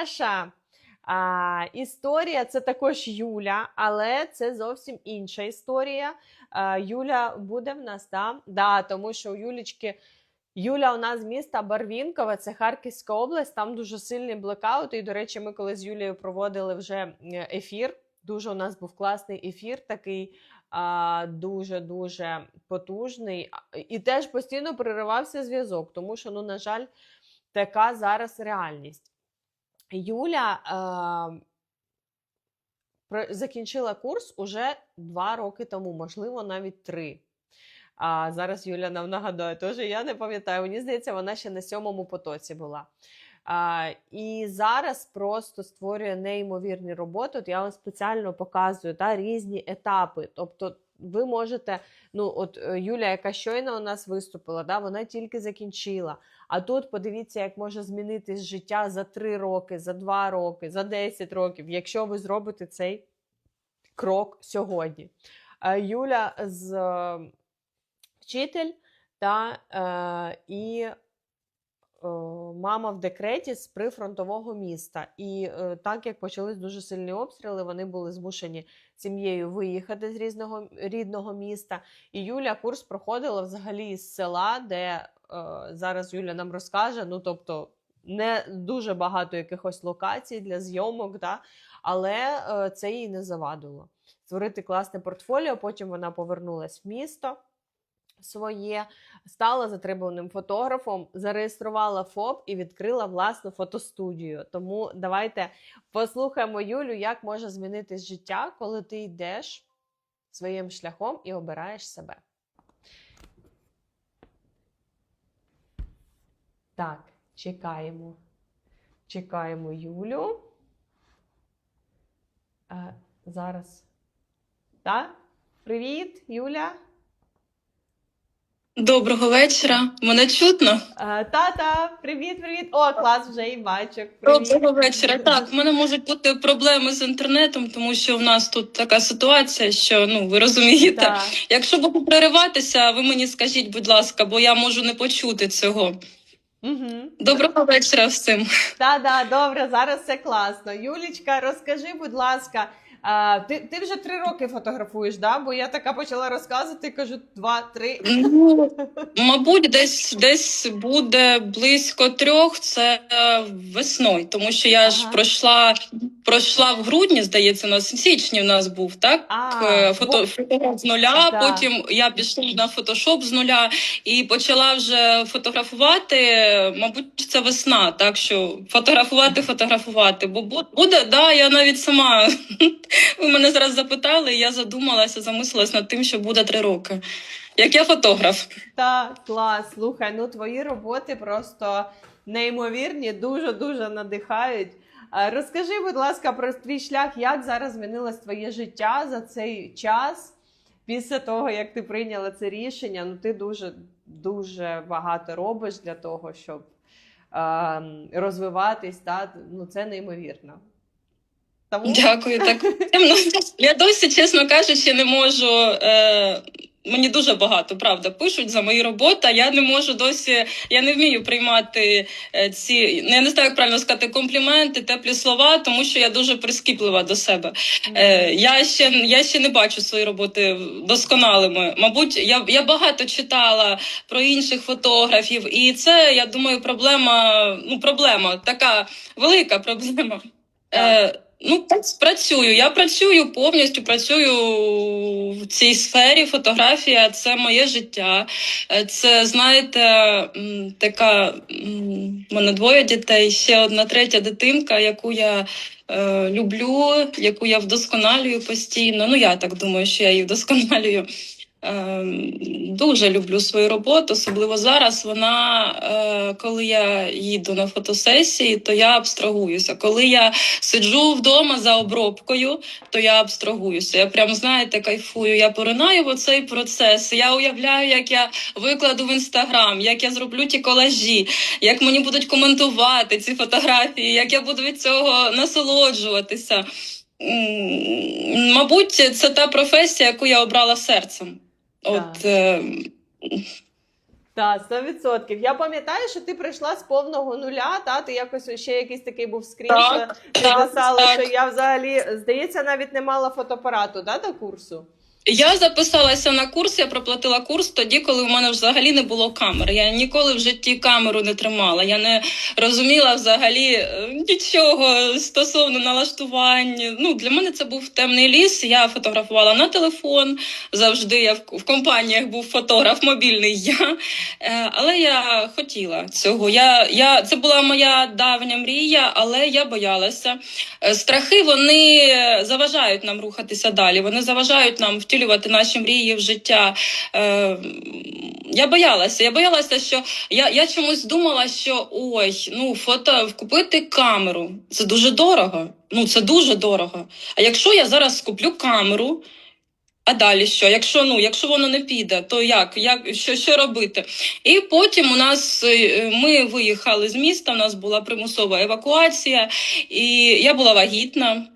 наша а, історія це також Юля, але це зовсім інша історія. А, Юля буде в нас, да? Да, тому що у Юлічки. Юля у нас з міста Барвінкове, це Харківська область, там дуже сильний блекаут. І, до речі, ми коли з Юлією проводили вже ефір. Дуже у нас був класний ефір, такий дуже-дуже потужний. І теж постійно переривався зв'язок, тому що, ну, на жаль, така зараз реальність. Юля е, закінчила курс уже два роки тому, можливо, навіть три. А зараз Юля нам нагадує, теж я не пам'ятаю. Мені здається, вона ще на сьомому потоці була. А, і зараз просто створює неймовірні роботи. От я вам спеціально показую та, різні етапи. Тобто, ви можете, ну от е, Юля, яка щойно у нас виступила, да, вона тільки закінчила. А тут подивіться, як може змінитись життя за 3 роки, за 2 роки, за 10 років, якщо ви зробите цей крок сьогодні. Е, Юля з е, вчитель та е, і мама в декреті з прифронтового міста. І так як почались дуже сильні обстріли, вони були змушені сім'єю виїхати з різного рідного міста. І Юля курс проходила взагалі з села, де зараз Юля нам розкаже. Ну тобто не дуже багато якихось локацій для зйомок, да? але е, це їй не завадило. Створити класне портфоліо. Потім вона повернулась в місто своє, стала затребуваним фотографом, зареєструвала ФОП і відкрила власну фотостудію. Тому давайте послухаємо Юлю, як може змінитись життя, коли ти йдеш своїм шляхом і обираєш себе. Так, чекаємо. Чекаємо Юлю. Е, зараз. Так? Привіт, Юля. Доброго вечора. Мене чутно? Тата, привіт, привіт. О, клас, вже і бачу. Привіт. Доброго вечора. Так, в мене можуть бути проблеми з інтернетом, тому що в нас тут така ситуація, що ну ви розумієте. Так. Якщо буду перериватися, ви мені скажіть, будь ласка, бо я можу не почути цього. Угу. Доброго вечора всім. Та, да, добре, зараз все класно. Юлічка, розкажи, будь ласка, а, ти, ти вже три роки фотографуєш, да? бо я така почала розказувати, кажу, два-три. Ну, мабуть, десь десь буде близько трьох. Це е, весною, тому що я ж пройшла пройшла в грудні, здається, у нас в січні в нас був так. А, Фото, бо- фотограф з нуля. Да. Потім я пішла на фотошоп з нуля і почала вже фотографувати. Мабуть, це весна, так що фотографувати, фотографувати. Бо бу- буде, да, я навіть сама. Ви мене зараз запитали, і я задумалася, замислилась над тим, що буде три роки. Як я фотограф. Та, клас, слухай, ну твої роботи просто неймовірні, дуже-дуже надихають. Розкажи, будь ласка, про твій шлях, як зараз змінилось твоє життя за цей час після того, як ти прийняла це рішення. Ну, ти дуже дуже багато робиш для того, щоб е, розвиватись. Та? Ну, це неймовірно. Тому Дякую, так приємно. Я досі, чесно кажучи, не можу. Е... Мені дуже багато правда пишуть за мої роботи. а Я не можу досі, я не вмію приймати е, ці ну, я не знаю, як правильно сказати, компліменти, теплі слова, тому що я дуже прискіплива до себе. Е, я ще я ще не бачу свої роботи досконалими. Мабуть, я, я багато читала про інших фотографів, і це я думаю, проблема. Ну, проблема така велика проблема. Е, ну, так, працюю. Я працюю повністю, працюю в цій сфері. Фотографія це моє життя. Е, Це, знаєте, така в мене двоє дітей, ще одна третя дитинка, яку я е, люблю, яку я вдосконалюю постійно. Ну, я так думаю, що я її вдосконалюю. Е, Дуже люблю свою роботу, особливо зараз. Вона, е, коли я їду на фотосесії, то я абстрагуюся. Коли я сиджу вдома за обробкою, то я абстрагуюся. Я прям знаєте, кайфую. Я поринаю в оцей процес. Я уявляю, як я викладу в інстаграм, як я зроблю ті колажі, як мені будуть коментувати ці фотографії, як я буду від цього насолоджуватися. Мабуть, це та професія, яку я обрала серцем. От е, Так, 100%. Я пам'ятаю, що ти прийшла з повного нуля, та ти якось ще якийсь такий був скрін, Так, що ти так, писала, так. що я взагалі, здається, навіть не мала фотоапарату да, до курсу. Я записалася на курс, я проплатила курс тоді, коли в мене взагалі не було камер. Я ніколи в житті камеру не тримала. Я не розуміла взагалі е, нічого стосовно налаштувань. Ну, для мене це був темний ліс. Я фотографувала на телефон завжди. Я в, в компаніях був фотограф, мобільний я. Е, але я хотіла цього. Я, я, це була моя давня мрія, але я боялася. Е, Страхи вони заважають нам рухатися далі. Вони заважають нам втілювати наші мрії в життя. Е, я боялася. Я боялася, що я, я чомусь думала, що ой, ну фото купити камеру це дуже дорого. Ну це дуже дорого. А якщо я зараз куплю камеру. А далі що? Якщо ну, якщо воно не піде, то як? як що, що робити? І потім у нас е, ми виїхали з міста. У нас була примусова евакуація, і я була вагітна.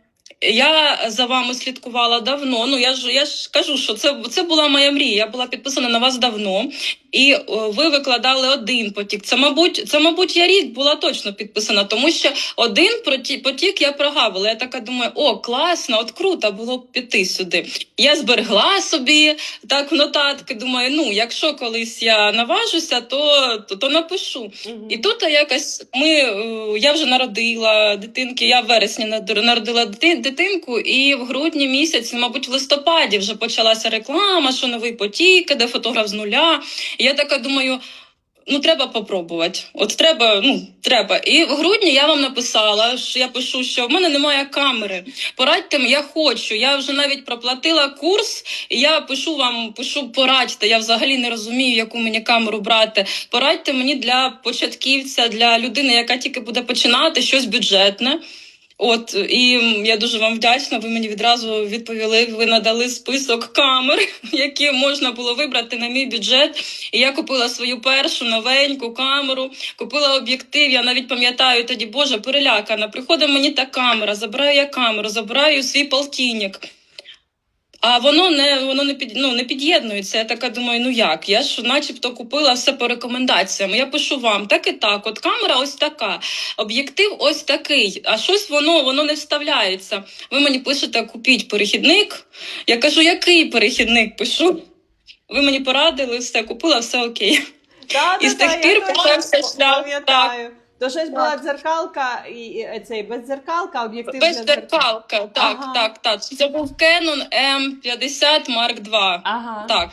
Я за вами слідкувала давно. Ну я ж я ж кажу, що це, це була моя мрія. Я була підписана на вас давно, і ви викладали один потік. Це, мабуть, це, мабуть, я рік була точно підписана, тому що один потік я прогавила. Я така думаю, о, класно, от круто було б піти сюди. Я зберегла собі так в нотатки. Думаю, ну якщо колись я наважуся, то, то, то напишу. Мгм. І тут якось ми е, я вже народила дитинки. Я в вересні народила дитинку, і в грудні місяці, мабуть, в листопаді вже почалася реклама, що новий потік, іде фотограф з нуля. Я така думаю. Ну, треба попробувати. От треба, ну треба. І в грудні я вам написала, що я пишу, що в мене немає камери. Порадьте, я хочу. Я вже навіть проплатила курс, і я пишу вам, пишу, порадьте. Я взагалі не розумію, яку мені камеру брати. Порадьте мені для початківця, для людини, яка тільки буде починати щось бюджетне. От і я дуже вам вдячна. Ви мені відразу відповіли. Ви надали список камер, які можна було вибрати на мій бюджет. І я купила свою першу новеньку камеру, купила об'єктив. Я навіть пам'ятаю тоді, боже, перелякана. Приходить мені та камера, забираю я камеру, забираю свій полтинник. А воно не воно не під ну не під'єднується. Я така думаю, ну як? Я ж, начебто, купила все по рекомендаціям. Я пишу вам так і так. От камера ось така, об'єктив ось такий. А щось воно воно не вставляється. Ви мені пишете, купіть перехідник. Я кажу, який перехідник пишу? Ви мені порадили, все купила, все окей. Та, І та, з тих я пір почався шлях, Пам'ятаю. То щось була дзеркалка і і цей без дзеркалка, об'єктив Без дзеркалка, так, Ага. так, так. Це був Canon M50 Mark II. Ага. Так.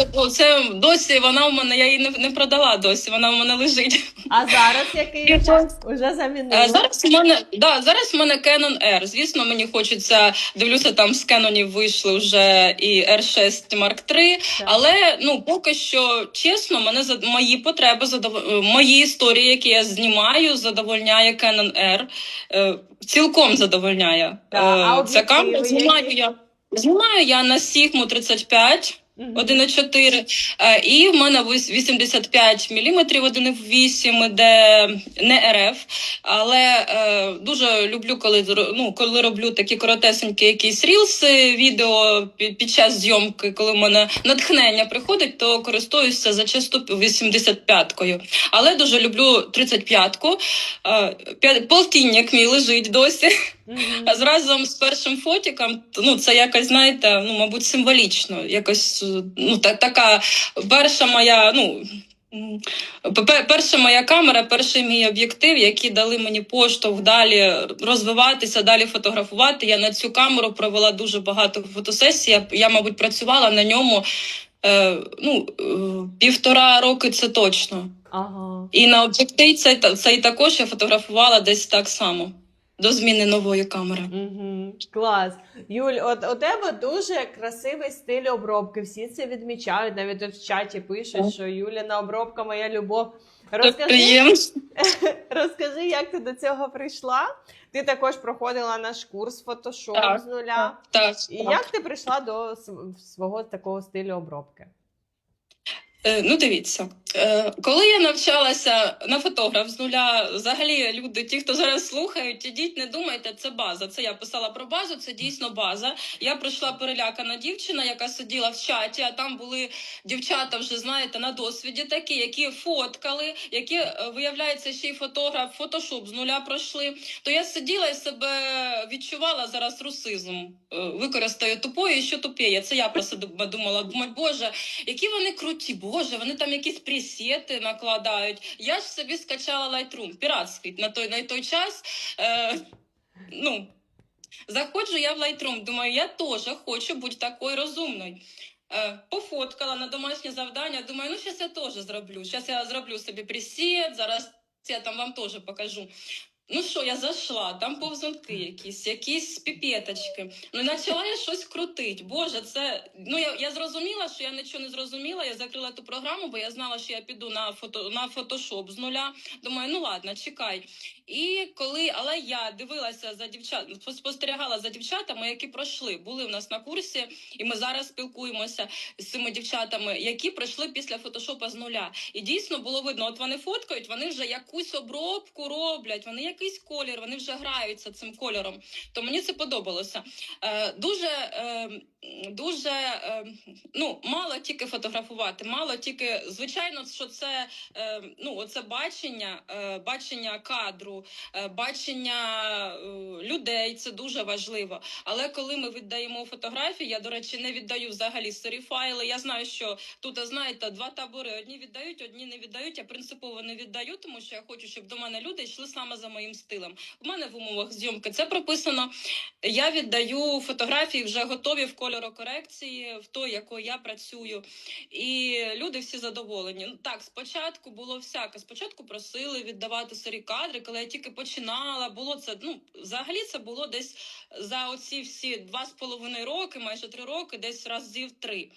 Тобто це досі вона в мене, я її не, не продала досі, вона в мене лежить. А зараз який час? Уже замінили. Е, Зараз в мене да, зараз в мене Canon R. Звісно, мені хочеться дивлюся, там з Canon вийшли вже і R6 Mark III, але ну поки що чесно, мене за мої потреби задов... е, мої історії, які я знімаю, задовольняє Canon R. Е, цілком задовольняє. Так, а Е, камера знімаю я. Знімаю я на Sigma 35. Мгм. 1,4. Е, І в мене вис- 85 мм 1,8, де не РФ. Але е, дуже люблю, коли ну, коли роблю такі коротесенькі якісь рілси, відео під час зйомки, коли в мене натхнення приходить, то користуюся зачасту 85-кою. Але дуже люблю 35-ку. Е, Полтинник мій лежить досі. А з разом з першим фотіком, ну це якось, знаєте, ну мабуть, символічно. Якось е, ну та така перша моя, ну. Перша моя камера, перший мій об'єктив, які дали мені поштовх далі розвиватися, далі фотографувати. Я на цю камеру провела дуже багато фотосесій. Я, я мабуть, працювала на ньому е, ну, е, півтора роки це точно. Ага. І на об'єктив цей, цей також я фотографувала десь так само до зміни нової камери. Угу. Клас. Юль, от у тебе дуже красивий стиль обробки. Всі це відмічають, навіть от в чаті пишуть, що Юліна обробка моя любов. Розкажи, розкажи, як ти до цього прийшла. Ти також проходила наш курс фотошоп Так, з нуля. Так, І так. як ти прийшла до св- свого такого стилю обробки? Е, Ну, дивіться, коли я навчалася на фотограф з нуля, взагалі люди, ті, хто зараз слухають, ідіть, не думайте, це база. Це я писала про базу, це дійсно база. Я прийшла перелякана дівчина, яка сиділа в чаті, а там були дівчата вже знаєте на досвіді такі, які фоткали, які е, виявляється ще й фотограф, фотошоп з нуля пройшли. То я сиділа і себе відчувала зараз русизм. Е, Використаю тупою, що тупіє. Це я про себе думала. Боже, які вони круті, боже, вони там якісь пресети накладають. Я ж собі скачала Lightroom, піратський на той, на той час. Е, ну, заходжу я в Lightroom, думаю, я теж хочу бути такою розумною. Е, пофоткала на домашнє завдання, думаю, ну зараз я теж зроблю. Зараз я зроблю собі пресет, зараз я там вам теж покажу. Ну що, я зайшла, там повзунки якісь, якісь піпеточки. Ну, почала я щось крутить. Боже, це. Ну я, я зрозуміла, що я нічого не зрозуміла. Я закрила ту програму, бо я знала, що я піду на фото на фотошоп з нуля. Думаю, ну ладно, чекай. І коли, але я дивилася за дівчат, спостерігала за дівчатами, які пройшли, були в нас на курсі, і ми зараз спілкуємося з цими дівчатами, які пройшли після фотошопа з нуля. І дійсно було видно, от вони фоткають, вони вже якусь обробку роблять, вони якийсь колір, вони вже граються цим кольором. То мені це подобалося. Е, дуже, е, дуже е, ну, мало тільки фотографувати, мало тільки, звичайно, що це е, ну, оце бачення, е, бачення кадру, е, бачення е, людей, це дуже важливо. Але коли ми віддаємо фотографії, я, до речі, не віддаю взагалі сирі файли. Я знаю, що тут, знаєте, два табори: одні віддають, одні не віддають. Я принципово не віддаю, тому що я хочу, щоб до мене люди йшли саме за моїм стилем. У мене в умовах зйомки це прописано. Я віддаю фотографії вже готові в кольорокорекції, в той, якою я працюю. І люди всі задоволені. Ну так, спочатку було всяке. Спочатку просили віддавати сирі кадри, коли я тільки починала. Було це ну взагалі це було десь за оці всі два з половиною роки, майже три роки, десь разів три.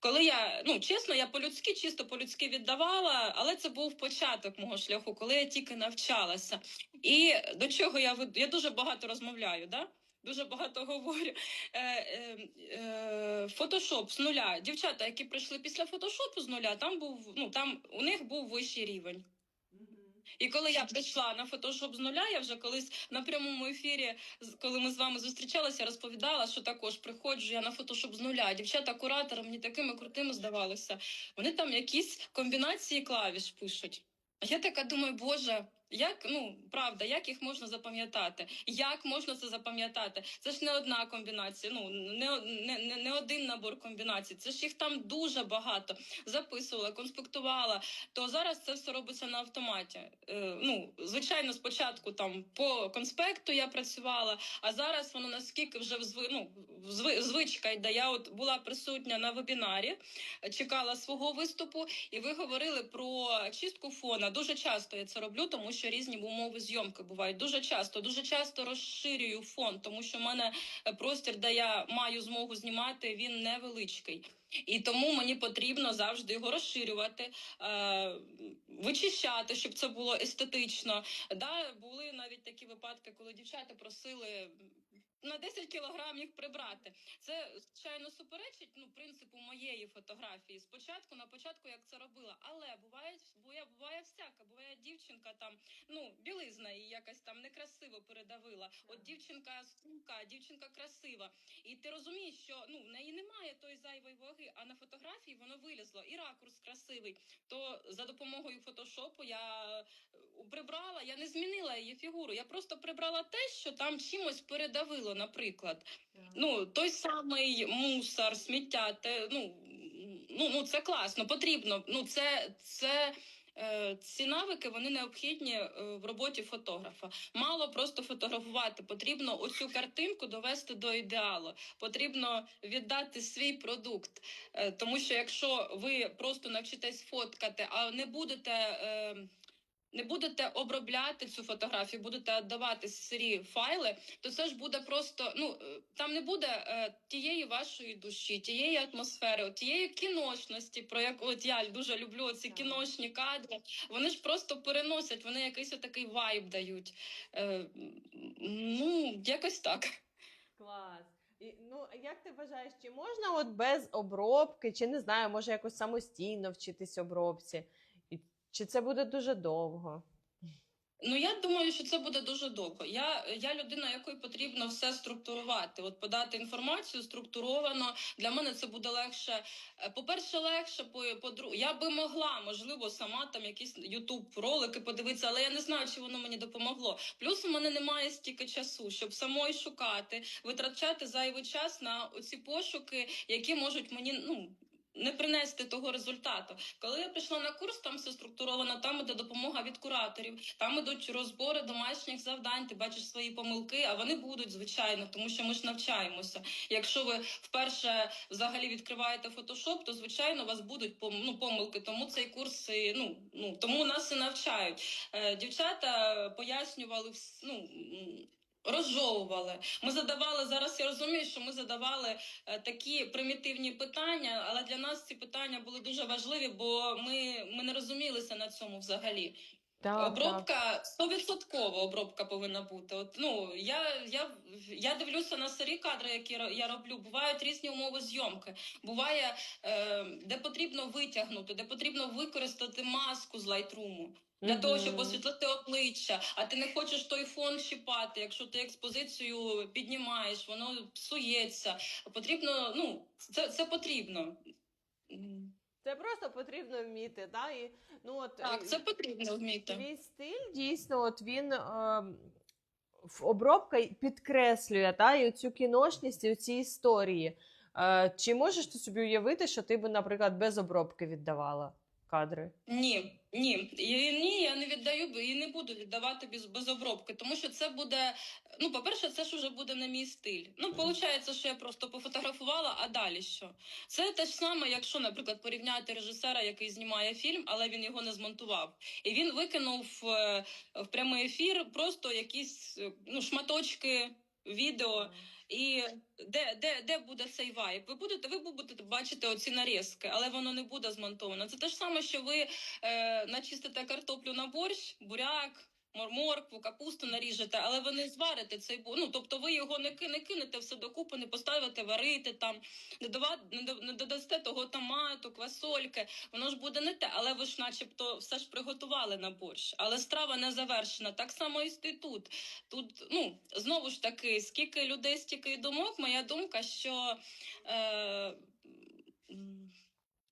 Коли я ну чесно, я по-людськи, чисто по-людськи віддавала, але це був початок мого шляху, коли я тільки навчалася. І до чого я я дуже багато розмовляю, да? Дуже багато говорю. Е, е, е, фотошоп з нуля. Дівчата, які прийшли після фотошопу з нуля, там був ну там у них був вищий рівень. І коли я прийшла на фотошоп з нуля, я вже колись на прямому ефірі, коли ми з вами зустрічалися, розповідала, що також приходжу я на фотошоп з нуля. Дівчата куратори мені такими крутими здавалися. Вони там якісь комбінації клавіш пишуть. А я така думаю, боже. Як ну правда, як їх можна запам'ятати? Як можна це запам'ятати? Це ж не одна комбінація, ну не, не, не, один набор комбінацій. Це ж їх там дуже багато. Записувала, конспектувала. То зараз це все робиться на автоматі. Е, ну, звичайно, спочатку там по конспекту я працювала, а зараз воно наскільки вже взви, ну, взви, звичка йде. Я от була присутня на вебінарі, чекала свого виступу, і ви говорили про чистку фона. Дуже часто я це роблю, тому що різні умови зйомки бувають. Дуже часто, дуже часто розширюю фон, тому що в мене е, простір, де я маю змогу знімати, він невеличкий. І тому мені потрібно завжди його розширювати, е, вичищати, щоб це було естетично. Да, були навіть такі випадки, коли дівчата просили на 10 кілограм їх прибрати. Це звичайно суперечить ну принципу моєї фотографії. Спочатку на початку як це робила, але буває буває, буває всяке. Буває дівчинка там, ну білизна її якась там некрасиво передавила. От дівчинка струнка, дівчинка красива, і ти розумієш, що ну в неї немає тої зайвої ваги, а на фотографії воно вилізло, і ракурс красивий. То за допомогою фотошопу я е, прибрала, я не змінила її фігуру. Я просто прибрала те, що там чимось передавило, наприклад. Ну, той самий мусор, сміття, те, ну, ну, ну це класно, потрібно. Ну, це, це е, ці навики вони необхідні е, в роботі фотографа. Мало просто фотографувати. Потрібно оцю картинку довести до ідеалу. Потрібно віддати свій продукт. Е, тому що якщо ви просто навчитесь фоткати, а не будете. Не будете обробляти цю фотографію, будете віддавати сирі файли, то це ж буде просто ну е, там не буде е, тієї вашої душі, тієї атмосфери, тієї кіношності, про яку от я дуже люблю ці кіношні кадри. Вони ж просто переносять, вони якийсь такий вайб дають. Е, ну, якось так. Клас. І, ну, як ти вважаєш, чи можна от без обробки, чи не знаю, може якось самостійно вчитись обробці? Чи це буде дуже довго? Ну я думаю, що це буде дуже довго. Я, я людина, якої потрібно все структурувати. От подати інформацію структуровано. Для мене це буде легше. Е, По-перше, легше, по по я би могла, можливо, сама там якісь Ютуб ролики подивитися, але я не знаю, чи воно мені допомогло. Плюс у мене немає стільки часу, щоб самої шукати, витрачати зайвий час на оці пошуки, які можуть мені ну. Не принести того результату. Коли я прийшла на курс, там все структуровано, там іде допомога від кураторів, там ідуть розбори домашніх завдань. Ти бачиш свої помилки, а вони будуть звичайно, тому що ми ж навчаємося. Якщо ви вперше взагалі відкриваєте фотошоп, то звичайно у вас будуть ну, помилки. Тому цей курс ну, ну тому нас і навчають. Е, дівчата пояснювали ну. Розжовували. Ми задавали зараз. Я розумію, що ми задавали е, такі примітивні питання, але для нас ці питання були дуже важливі, бо ми, ми не розумілися на цьому взагалі. Так, Обробка стовідсоткова обробка повинна бути. От ну я, я, я дивлюся на старі кадри, які я роблю. Бувають різні умови зйомки. Буває, е, де потрібно витягнути, де потрібно використати маску з лайтруму. Для Мгм. того, щоб освітлити обличчя, а ти не хочеш той фон щіпати. Якщо ти експозицію піднімаєш, воно псується. Потрібно, ну це, це потрібно. Це просто потрібно вміти, да? І, ну, от, Так, це потрібно вміти. Твій стиль дійсно, от він е, обробка підкреслює та, і цю кіношність, і ці історії. Е, чи можеш ти собі уявити, що ти б, наприклад, без обробки віддавала кадри? Ні, ні, і, ні, я не віддаю і не буду віддавати без, без обробки, тому що це буде. Ну, по-перше, це ж уже буде не мій стиль. Ну, виходить, що я просто пофотографувала, а далі що? Це те ж саме, якщо, наприклад, порівняти режисера, який знімає фільм, але він його не змонтував, і він викинув е, в прямий ефір просто якісь е, ну, шматочки відео. І де, де, де буде цей вайб? Ви будете, ви будете бачити оці нарізки, але воно не буде змонтовано. Це те ж саме, що ви е, начистите картоплю на борщ, буряк. Мор- Моркву, капусту наріжете, але ви не зварите цей бу- Ну, тобто ви його не, не кинете все докупи, не поставите варити там, не, дова, не, додасте того томату, квасольки. Воно ж буде не те, але ви ж, начебто, все ж приготували на борщ. Але страва не завершена. Так само і і тут. Тут, ну, знову ж таки, скільки людей, стільки й думок. Моя думка, що. Е,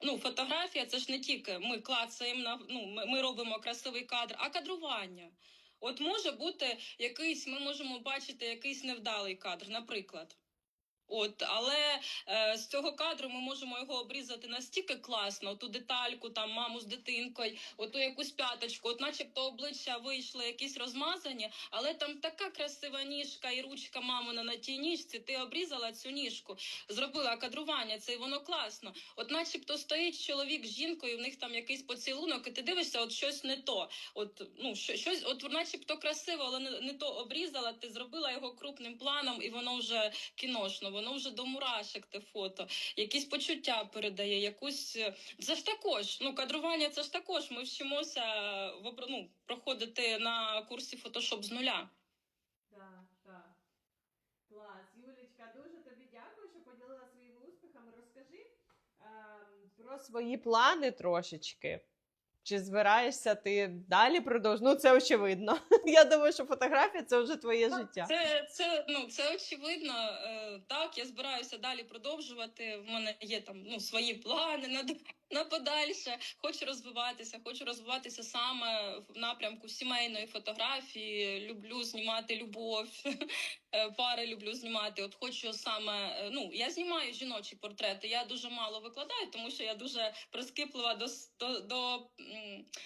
Ну, фотографія це ж не тільки ми клацаємо на ну, ми, ми робимо красивий кадр, а кадрування. От може бути якийсь, ми можемо бачити якийсь невдалий кадр, наприклад. От, але е, з цього кадру ми можемо його обрізати настільки класно, ту детальку, там маму з дитинкою, оту якусь п'яточку, от начебто обличчя вийшли якісь розмазані, але там така красива ніжка і ручка мамина на тій ніжці. Ти обрізала цю ніжку, зробила кадрування, це і воно класно. От, начебто, стоїть чоловік з жінкою, в них там якийсь поцілунок, і ти дивишся, от щось не то. От, ну, що- щось, от начебто красиво, але не, не то обрізала, ти зробила його крупним планом, і воно вже кіношно, воно вже до мурашек те фото, якісь почуття передає, якусь. е, Це ж також, ну, кадрування це ж також. Ми вчимося в ну, проходити на курсі фотошоп з нуля. Так. Клас. Юлічка, дуже тобі дякую, що поділила своїми успіхами. Розкажи ем, про свої плани трошечки. Чи збираєшся ти далі продовжувати? Ну, це очевидно. Я думаю, що фотографія це вже твоє життя. Це, це, ну, це очевидно. Е, так, я збираюся далі продовжувати. В мене є там ну, свої плани на, на подальше. Хочу розвиватися, хочу розвиватися саме в напрямку сімейної фотографії. Люблю знімати любов, е, пари люблю знімати. От хочу саме. е, Ну, я знімаю жіночі портрети. Я дуже мало викладаю, тому що я дуже прискіплива до, до, до,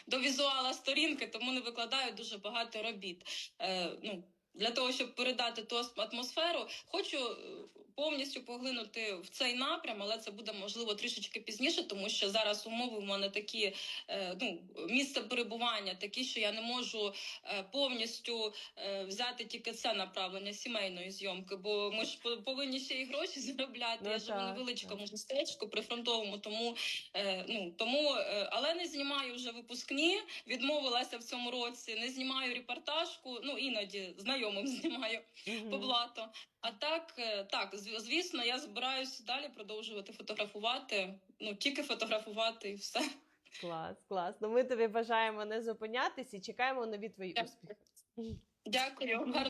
до візуала сторінки, тому не викладаю дуже багато робіт. Е, ну, для того, щоб передати ту атмосферу, хочу е, повністю поглинути в цей напрям, але це буде можливо трішечки пізніше, тому що зараз умови в мене такі, е, ну, місце перебування такі, що я не можу е, повністю е, взяти тільки це направлення сімейної зйомки, бо ми ж по- повинні ще й гроші заробляти. Ну, я живу в невеличкому містечку прифронтовому, тому ну тому, але не знімаю вже випускні. Відмовилася в цьому році, не знімаю репортажку. Ну іноді знайомим знімаю Мгм. по блату. А так, е, так, звісно, я збираюсь далі продовжувати фотографувати. Ну, тільки фотографувати і все. Клас, клас. Ну ми тобі бажаємо не зупинятись і чекаємо нові твої Дякую. успіхи. Дякую.